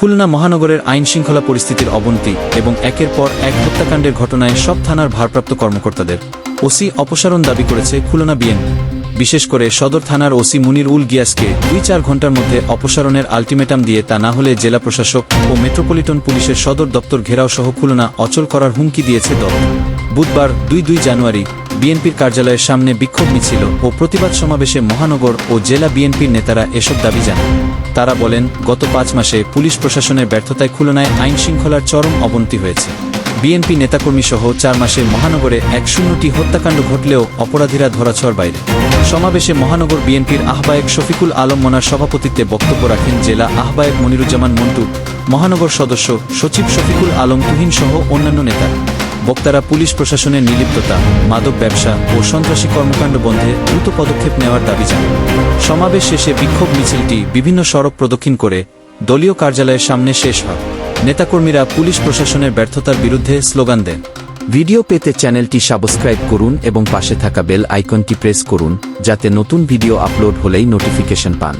খুলনা মহানগরের আইন শৃঙ্খলা পরিস্থিতির অবনতি এবং একের পর এক হত্যাকাণ্ডের ঘটনায় সব থানার ভারপ্রাপ্ত কর্মকর্তাদের ওসি অপসারণ দাবি করেছে খুলনা বিএনপি। বিশেষ করে সদর থানার ওসি মুনির উল গিয়াসকে দুই চার ঘণ্টার মধ্যে অপসারণের আলটিমেটাম দিয়ে তা না হলে জেলা প্রশাসক ও মেট্রোপলিটন পুলিশের সদর দপ্তর ঘেরাও সহ খুলনা অচল করার হুমকি দিয়েছে দল। বুধবার দুই দুই জানুয়ারি বিএনপির কার্যালয়ের সামনে বিক্ষোভ মিছিল ও প্রতিবাদ সমাবেশে মহানগর ও জেলা বিএনপির নেতারা এসব দাবি জানান। তারা বলেন, গত পাঁচ মাসে পুলিশ প্রশাসনের ব্যর্থতায় খুলনায় আইন শৃঙ্খলার চরম অবনতি হয়েছে। বিএনপি নেতাকর্মী সহ চার মাসে মহানগরে এক শূন্যটি হত্যাকাণ্ড ঘটলেও অপরাধীরা ধরাছোঁয়ার বাইরে। সমাবেশে মহানগর বিএনপির আহ্বায়ক শফিকুল আলম মোনার সভাপতিত্বে বক্তব্য রাখেন জেলা আহ্বায়ক মনিরুজ্জামান মন্টু, মহানগর সদস্য সচিব শফিকুল আলম তুহিন সহ অন্যান্য নেতা বক্তারা পুলিশ প্রশাসনের নিলিপ্ততা মাদক ব্যবসা ও সন্ত্রাসী কর্মকাণ্ড বন্ধে দ্রুত পদক্ষেপ নেওয়ার দাবি জানান সমাবেশ শেষে বিক্ষোভ মিছিলটি বিভিন্ন সড়ক প্রদক্ষিণ করে দলীয় কার্যালয়ের সামনে শেষ হয়। নেতাকর্মীরা পুলিশ প্রশাসনের ব্যর্থতার বিরুদ্ধে স্লোগান দেন। ভিডিও পেতে চ্যানেলটি সাবস্ক্রাইব করুন এবং পাশে থাকা বেল আইকনটি প্রেস করুন, যাতে নতুন ভিডিও আপলোড হলেই নোটিফিকেশন পান।